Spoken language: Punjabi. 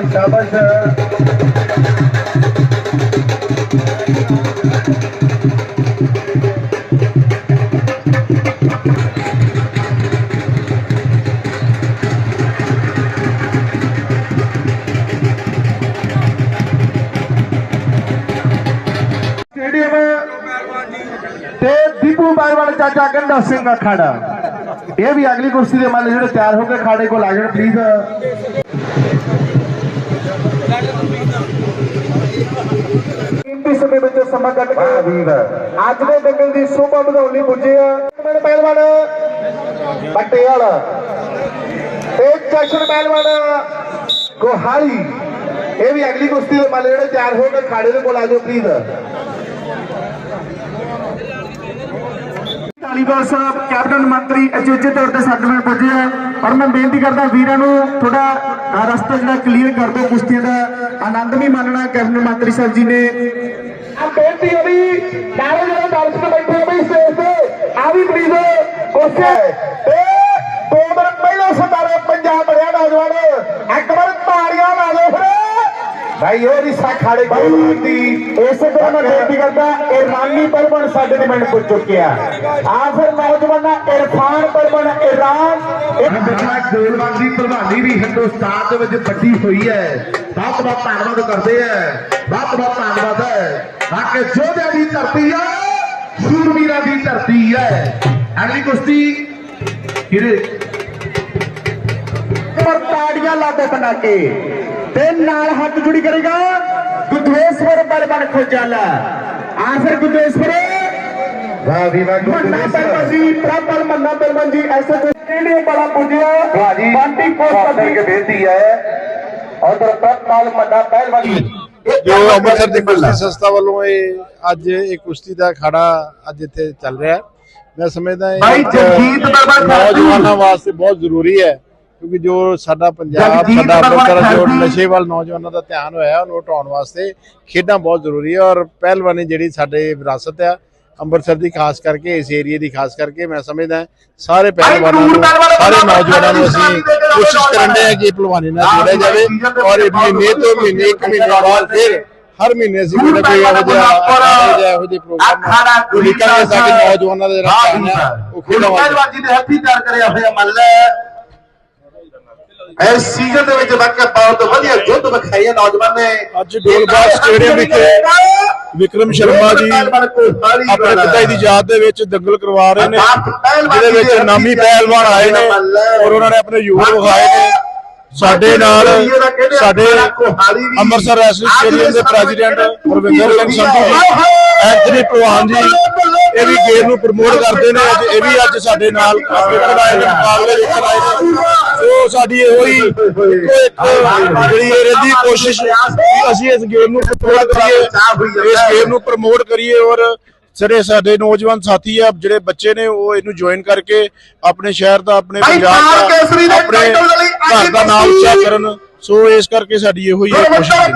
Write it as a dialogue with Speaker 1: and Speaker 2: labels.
Speaker 1: ਸ਼ਾਬਾਸ਼ ਸ਼ਾਬਾਸ਼ ਸਟੇਡੀਅਮ ਤੇ ਦੀਪੂ ਬਾਰਵਾਲ ਚਾਚਾ ਗੰਡਾ ਸਿੰਘ ਅਖਾੜਾ ਇਹ ਵੀ ਅਗਲੀ ਕੁਰਸੀ ਦੇ ਮੱਲ ਜਿਹੜੇ ਤਿਆਰ ਹੋ ਕੇ ਖਾੜੇ ਕੋਲ ਆ ਜਾਣ ਪਲੀਜ਼ ਕੀਮਤੀ ਸਮੇਂ ਵਿੱਚ ਸਮਾਂ ਕੱਢ ਕੇ ਅੱਜ ਦੇ ਦੰਗਲ ਦੀ ਸੋਭਾ ਵਧਾਉਣ ਲਈ ਪੁੱਜੇ ਆ। ਮੇਰੇ ਪਹਿਲਵਾਨ ਪਟੇਲ ਤੇ ਜਸ਼ਨ ਪਹਿਲਵਾਨ ਕੋਹਾਲੀ ਇਹ ਵੀ ਅਗਲੀ ਕੁਸ਼ਤੀ ਦੇ ਮੱਲ ਜਿਹੜੇ ਤਿਆਰ ਹੋ ਕੇ ਖਾੜੇ ਦੇ ਕੋਲ ਆ ਜਾਓ ਪਲੀਜ਼ ਧਾਲੀਵਾਲ ਸਾਹਿਬ ਕੈਪਟਨ ਮੰਤਰੀ ਅਚੇਚੇ ਤੌਰ ਤੇ ਸਾਡੇ ਨਾਲ ਪੁੱਜੇ ਆ। ਔਰ ਮੈਂ ਬੇਨਤੀ ਕਰਦਾ ਵੀਰਾਂ ਨੂੰ ਥੋੜਾ ਰਸਤਾ ਜਿਹੜਾ ਕਲੀਅਰ ਕਰ ਦਿਓ ਕੁਸ਼ਤੀਆਂ ਦਾ। ਆਨੰਦ ਵੀ ਮਾਣਨਾ ਕੈਬਨਿਟ ਮੰਤਰੀ ਸਾਹਿਬ ਜੀ ਨੇ। ਆ ਬੇਨਤੀ ਹੈ ਵੀ ਸਾਰੇ ਜਿਹੜੇ ਦਰਸ਼ਕ ਬੈਠੇ ਆ ਵੀ ਸਟੇਜ ਤੇ, ਆ ਵੀ ਪਲੀਜ਼ ਕੁਸ਼ਤੀ ਤੇ ਦੋ ਦਿਨ ਪਹਿਲਾਂ ਸਰਦਾਰ ਪੰਜਾਬ ਬਣਿਆ ਨੌਜਵਾਨ ਇੱਕ ਵਾਰ ਤਾੜੀਆਂ ਲਾ ਦਿਓ ਫਿਰ ਭਾਈ ਉਹ ਰਿਸਾ ਖਾੜੇ ਦੀ ਇਸੇ ਤਰ੍ਹਾਂ ਮੈਂ ਬੇਨਤੀ ਕਰਦਾ ਇਰਮਾਨੀ ਪਰਵਨ ਸਾਡੇ ਦੇ ਮਿੰਟ ਪੁੱਜ ਚੁੱਕਿਆ। ਆ ਫਿਰ ਨੌਜਵਾਨਾਂ ਇਰਫਾਨ ਪਰਵਨ ਇਰਾਨ ਇਹ ਦੇਖਣਾ ਗੋਲਵਾਲ ਦੀ ਪ੍ਰਧਾਨੀ ਵੀ ਹਿੰਦੁਸਤਾਨ ਦੇ ਵਿੱਚ ਵੱਡੀ ਹੋਈ ਹੈ। ਬਹੁਤ ਬਹੁਤ ਧੰਨਵਾਦ ਕਰਦੇ ਆ। ਬਹੁਤ ਬਹੁਤ ਧੰਨਵਾਦ ਹੈ। ਤਾਂ ਕਿ ਜੋਧਿਆਂ ਦੀ ਧਰਤੀ ਹੈ ਸੂਰਮੀਰਾਂ ਦੀ ਧਰਤੀ ਹੈ ਅਗਲੀ ਕੁਸ਼ਤੀ ਕਿਰੇ ਪਰ ਤਾੜੀਆਂ ਲਾਦੇ ਬਣਾ ਕੇ ਤੇ ਨਾਲ ਹੱਥ ਜੁੜੀ ਕਰੇਗਾ। ਗੁਦਵੇਸ਼ਵਰ ਬਲਬਨ ਖੋਜਾਲਾ ਆਖਰ ਗੁਦਵੇਸ਼ਵਰ ਵਾਹ ਵੀ ਵਾਹ ਮੰਨਾ ਬਲਬਨ ਪ੍ਰਬਲ ਮੰਨਾ ਬਲਬਨ ਜੀ ਐਸੇ ਸਟੇਡੀਅਮ ਬੜਾ ਪੁੱਜਿਆ। ਬਾਂਟੀ ਕੋਸਟ ਕਰਕੇ ਬੇਨਤੀ ਹੈ। ਉਧਰ ਪ੍ਰਬਲ ਮੰਨਾ ਪਹਿਲਵਾਨ ਜੀ।
Speaker 2: ਜੋ ਅੰਮ੍ਰਿਤਸਰ ਦੀ ਕੁਸ਼ਤੀ ਸੰਸਥਾ ਵੱਲੋਂ ਇਹ ਅੱਜ ਇਹ ਕੁਸ਼ਤੀ ਦਾ ਅਖਾੜਾ ਅੱਜ ਇੱਥੇ ਚੱਲ ਰਿਹਾ ਹੈ। ਮੈਂ ਸਮਝਦਾ ਇਹ। ਨੌਜਵਾਨਾਂ ਵਾਸਤੇ ਬਹੁਤ ਜ਼ਰੂਰੀ ਹੈ। ਕਿਉਂਕਿ ਜੋ ਸਾਡਾ ਪੰਜਾਬ ਸਾਡਾ ਅੰਮ੍ਰਿਤਸਰ ਜੋ। ਨਸ਼ੇ ਵੱਲ ਨੌਜਵਾਨਾਂ ਦਾ ਧਿਆਨ ਹੋਇਆ ਉਹਨੂੰ ਹਟਾਉਣ ਵਾਸਤੇ ਖੇਡਾਂ ਬਹੁਤ ਜ਼ਰੂਰੀ ਹੈ ਔਰ ਪਹਿਲਵਾਨੀ ਜਿਹੜੀ ਸਾਡੇ ਵਿਰਾਸਤ ਹੈ ਅੰਮ੍ਰਿਤਸਰ ਦੀ ਖਾਸ ਕਰਕੇ ਇਸ ਏਰੀਏ ਦੀ ਖਾਸ ਕਰਕੇ ਮੈਂ ਸਮਝਦਾ ਸਾਰੇ ਪਹਿਲਵਾਨਾਂ ਨੂੰ ਸਾਰੇ ਨੌਜਵਾਨਾਂ ਨੂੰ ਅਸੀਂ ਕੋਸ਼ਿਸ਼ ਕਰਨ ਦੇ ਹਾਂ ਕਿ ਪਹਿਲਵਾਨੀ ਨਾਲ ਜੋੜਿਆ ਜਾਵੇ ਔਰ ਇਹ ਮਹੀਨੇ ਤੋਂ ਮਹੀਨੇ ਇੱਕ ਮਹੀਨੇ ਬਾਅਦ ਫਿਰ ਹਰ ਮਹੀਨੇ ਅਸੀਂ ਕੋਈ ਨਾ ਕੋਈ ਇਹੋ ਜਿਹਾ ਇਹੋ ਜਿਹਾ ਪ੍ਰੋਗਰਾਮ ਤਾਂ ਕਿ ਨੌਜਵਾਨਾਂ ਦਾ ਜਿਹੜਾ ਹੈ ਉਹ ਖੇਡਾਂ ਵੱਲ
Speaker 1: ਪਹਿਲਵਾਨ ਦੇ ਹੱਥੀ ਤਿਆਰ ਕਰਿਆ ਹੋਇਆ ਮੱਲ ਇਸ ਸੀਜ਼ਨ ਦੇ ਵਿੱਚ ਵਾਕਿਆ ਬਹੁਤ ਵਧੀਆ ਯੁੱਧ ਵਿਖਾਇਆ ਨੌਜਵਾਨ ਨੇ।
Speaker 2: ਅੱਜ ਡੋਲਬਾਗ ਸਟੇਡੀਅਮ ਵਿਖੇ ਵਿਕਰਮ ਸ਼ਰਮਾ ਜੀ ਆਪਣੇ ਪਿਤਾ ਦੀ ਯਾਦ ਦੇ ਵਿੱਚ ਦੰਗਲ ਕਰਵਾ ਰਹੇ ਨੇ ਜਿਹਦੇ ਵਿੱਚ ਨਾਮੀ ਪਹਿਲਵਾਨ ਆਏ ਨੇ ਔਰ ਉਹਨਾਂ ਨੇ ਆਪਣੇ ਯੋਗ ਵਿਖਾਏ ਨੇ। ਸਾਡੇ ਨਾਲ ਸਾਡੇ ਅੰਮ੍ਰਿਤਸਰ ਰੈਸਲਿੰਗ ਸਟੇਡੀਅਮ ਦੇ ਪ੍ਰੈਜ਼ੀਡੈਂਟ ਰਵਿੰਦਰ ਸਿੰਘ ਸੰਧੂ ਜੀ ਐਂਥਨੀ ਪ੍ਰਵਾਨ ਜੀ ਇਹ ਵੀ ਗੇਮ ਨੂੰ ਪ੍ਰਮੋਟ ਕਰਦੇ ਨੇ ਅੱਜ ਇਹ ਵੀ ਅੱਜ ਸਾਡੇ ਨਾਲ ਕ੍ਰਿਕਟ ਆਏ ਨੇ ਮੁਕਾਬਲੇ ਦੇਖਣ ਆਏ ਨੇ। ਸੋ ਸਾਡੀ ਇਹੋ ਹੀ ਜਿਹੜੀ ਇਹ ਰਹਿੰਦੀ ਕੋਸ਼ਿਸ਼ ਕਿ ਅਸੀਂ ਇਸ ਗੇਮ ਨੂੰ ਪ੍ਰਮੋਟ ਕਰੀਏ ਇਸ ਗੇਮ ਨੂੰ ਪ੍ਰਮੋਟ ਕਰੀਏ ਔਰ ਜਿਹੜੇ ਸਾਡੇ ਨੌਜਵਾਨ ਸਾਥੀ ਆ ਜਿਹੜੇ ਬੱਚੇ ਨੇ ਉਹ ਇਹਨੂੰ ਜੁਆਇਨ ਕਰਕੇ ਆਪਣੇ ਸ਼ਹਿਰ ਦਾ ਆਪਣੇ ਪੰਜਾਬ
Speaker 1: ਦੇ
Speaker 2: ਆਪਣੇ ਘਰ ਦਾ ਨਾਮ ਉੱਚਾ ਕਰਨ। ਸੋ ਇਸ ਕਰਕੇ ਸਾਡੀ ਇਹੋ ਹੈ ਕੋਸ਼ਿਸ਼ ਹੈ।